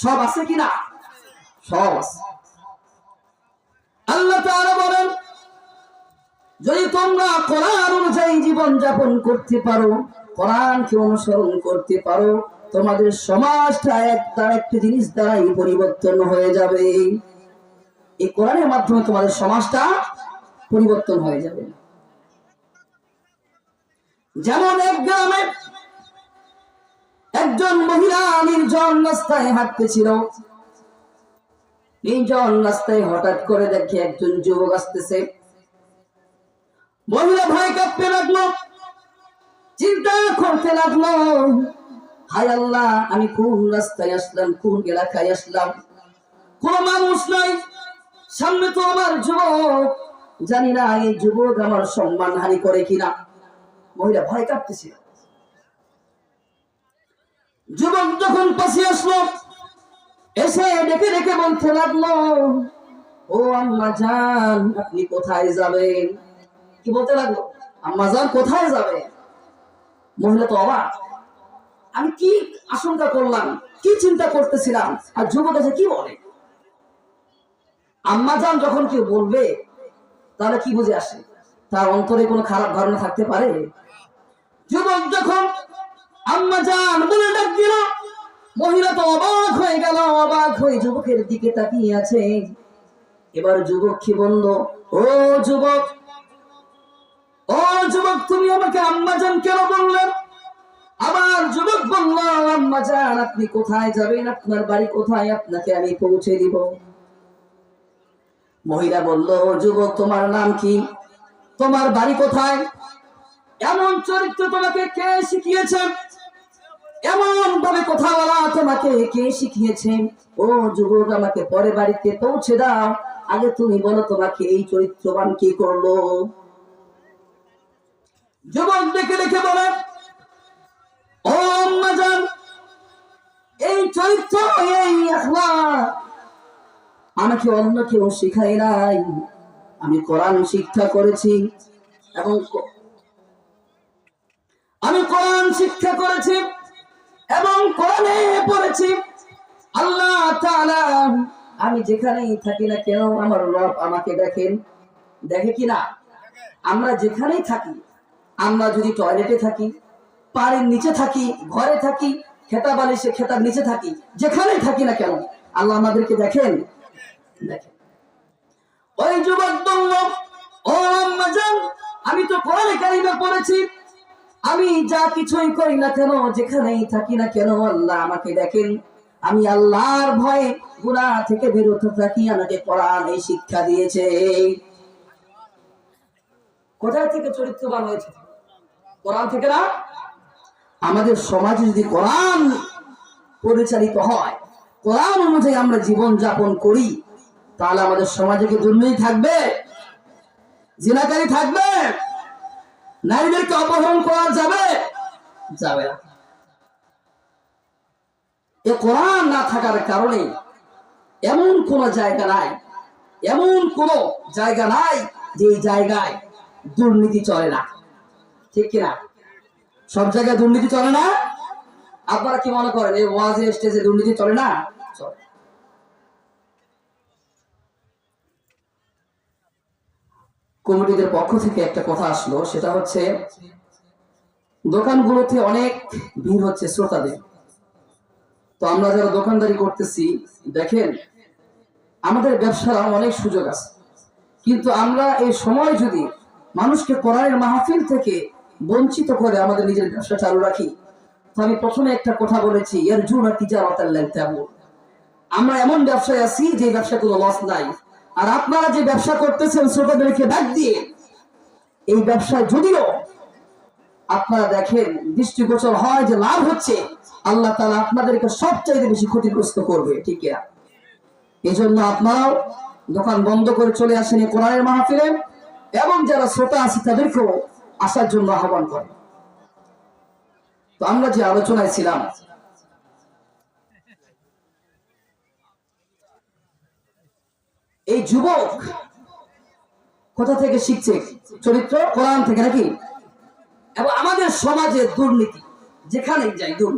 সব আছে কিনা? সব আছে। আল্লাহ বলেন, যদি তোমরা কোরআন অনুযায়ী জীবন যাপন করতে পারো, কোরআনকে অনুসরণ করতে পারো, তোমাদের সমাজটা একটা একটি জিনিস দ্বারাই পরিবর্তন হয়ে যাবে। এই কোরআনের মাধ্যমে তোমাদের সমাজটা পরিবর্তন হয়ে যাবে। যেমন এক গ্রামে একজন মহিলা নির্জন রাস্তায় হাঁটতেছিল। নির্জন রাস্তায় হঠাৎ করে দেখে একজন যুবক আসতেছে। মহিলা ভয় কাঁপতে লাগল, চিন্তা করতে লাগল, হায় আল্লাহ, আমি কোন রাস্তায় আসলাম, কোন এলাকায় আসলাম? কোন মানুষ নাই, সামনে তো আমার যুবক। জানি না, এই যুবক আমার সম্মান হানি করে কিনা। মহিলা ভয় কাঁপতেছিল। যুবক যখন পাশে আসলো, এসে ডেকে ডেকে বলতে লাগল, ও আম্মা জান, আপনি কোথায় যাবেন? কি বলতে লাগল? আম্মা জান কোথায় যাবে? মহিলা তো অবাক। আমি কি আশঙ্কা করলাম? কি চিন্তা করতেছিলাম? আর যুবক এসে কি বলে? আম্মা জান যখন কেউ বলবে, তাহলে কি বুঝে আসে? তার অন্তরে কোনো খারাপ ধারণা থাকতে পারে? যুবক যখন আম্মা জান, বলে ডাক দিল। মহিলা তো অবাক হয়ে গেল, অবাক হয়ে যুবকের দিকে তাকিয়ে আছে। এবার যুবক কি বলল, ও যুবক ও যুবক, তুমি আমাকে আম্মা জান কেন বললেন আবার যুবক বলল, আম্মা জান, আপনি কোথায় যাবেন? আপনার বাড়ি কোথায়? আপনাকে আমি পৌঁছে দিব। মহিলা বলল যুবক, তোমার নাম কি? তোমার বাড়ি কোথায়? এমন চরিত্র তোমাকে কে শিখিয়েছে? এমন ভাবে কথা বলা তোমাকে কে শিখিয়েছে? ও যুবক, আমাকে পরে বাড়িতে পৌঁছে দাও। আগে তুমি বলো তোমাকে এই চরিত্রবান কি করল? যুবক দেখে দেখে বলে এই চরিত্র, এই আমাকে অন্য কেউ শিখায় নাই। আমি কোরআন শিক্ষা করেছি এবং আমি কোরআন শিক্ষা করেছি। এবং কোরআনে পড়েছি আল্লাহ তাআলা, আমি যেখানেই থাকি না কেন, আমার রব আমাকে দেখেন। দেখে কি না? আমরা যেখানেই থাকি, আমরা যদি টয়লেটে থাকি পাড়ের নিচে থাকি, ঘরে থাকি, খেতা বালিশে, খেতার নিচে থাকি, যেখানেই থাকি না কেন, আল্লাহ আমাদেরকে দেখেন। দেখেন। ওই যুবক ও আমি তো কোরআনে কারিমে পড়েছি আমি যা কিছুই করি না কেন, যেখানেই থাকি না কেন, আল্লাহ আমাকে দেখেন। আমি আল্লাহর ভয়ে গুনাহ থেকে বিরত থাকি, আমাকে কোরআন এই শিক্ষা দিয়েছে। কোথায় থেকে চরিত্রবান হয়েছে? কোরআন থেকে না? আমাদের সমাজে যদি কোরআন পরিচালিত হয়, কোরআন অনুযায়ী আমরা জীবন যাপন করি, তাহলে আমাদের সমাজে কি দুর্নীতি থাকবে? জিনাকারী থাকবে? নারীদেরকে অপহরণ করা যাবে? যাবে এ কোরআন না থাকার কারণে এমন কোন জায়গা নাই, এমন কোন জায়গা নাই যে জায়গায় দুর্নীতি চলে না। ঠিক কিনা? সব জায়গায় দুর্নীতি চলে না? আপনারা কি মনে করেন এই ওয়াজে, স্টেজে দুর্নীতি চলে না চলে কমিটিদের পক্ষ থেকে একটা কথা আসলো, সেটা হচ্ছে দোকানগুলোতে অনেক ভিড় হচ্ছে শ্রোতাদের। তো আমরা যারা দোকানদারি করতেছি, দেখেন, আমাদের ব্যবসার অনেক সুযোগ আছে। কিন্তু আমরা এই সময় যদি মানুষকে কোরআনের মাহফিল থেকে বঞ্চিত করে আমাদের নিজের ব্যবসা চালু রাখি, তো আমি প্রথমে একটা কথা বলেছি এর জুন আর তেমন আমরা এমন ব্যবসায় আছি যে ব্যবসা কোনো লস নাই। আর আপনারা যে ব্যবসা করতেছেন শ্রোতাদেরকে ডাক দিয়ে, এই ব্যবসায় যদিও আপনারা দেখেন দৃষ্টিগোচর হয় যে লাভ হচ্ছে, আল্লাহ তালা আপনাদেরকে সবচাইতে বেশি ক্ষতিগ্রস্ত করবে, ঠিক কিনা? এই জন্য আপনারাও দোকান বন্ধ করে চলে আসেন এই কোরআনের মাহফিলে, এবং যারা শ্রোতা আছে তাদেরকেও আসার জন্য আহ্বান করে তো আমরা যে আলোচনায় ছিলাম এই যুবক কোথা থেকে শিখছে? চরিত্র? কোরআন থেকে নাকি? এবং আমাদের সমাজে দুর্নীতি, যেখানেই যাই দুর্নীতি।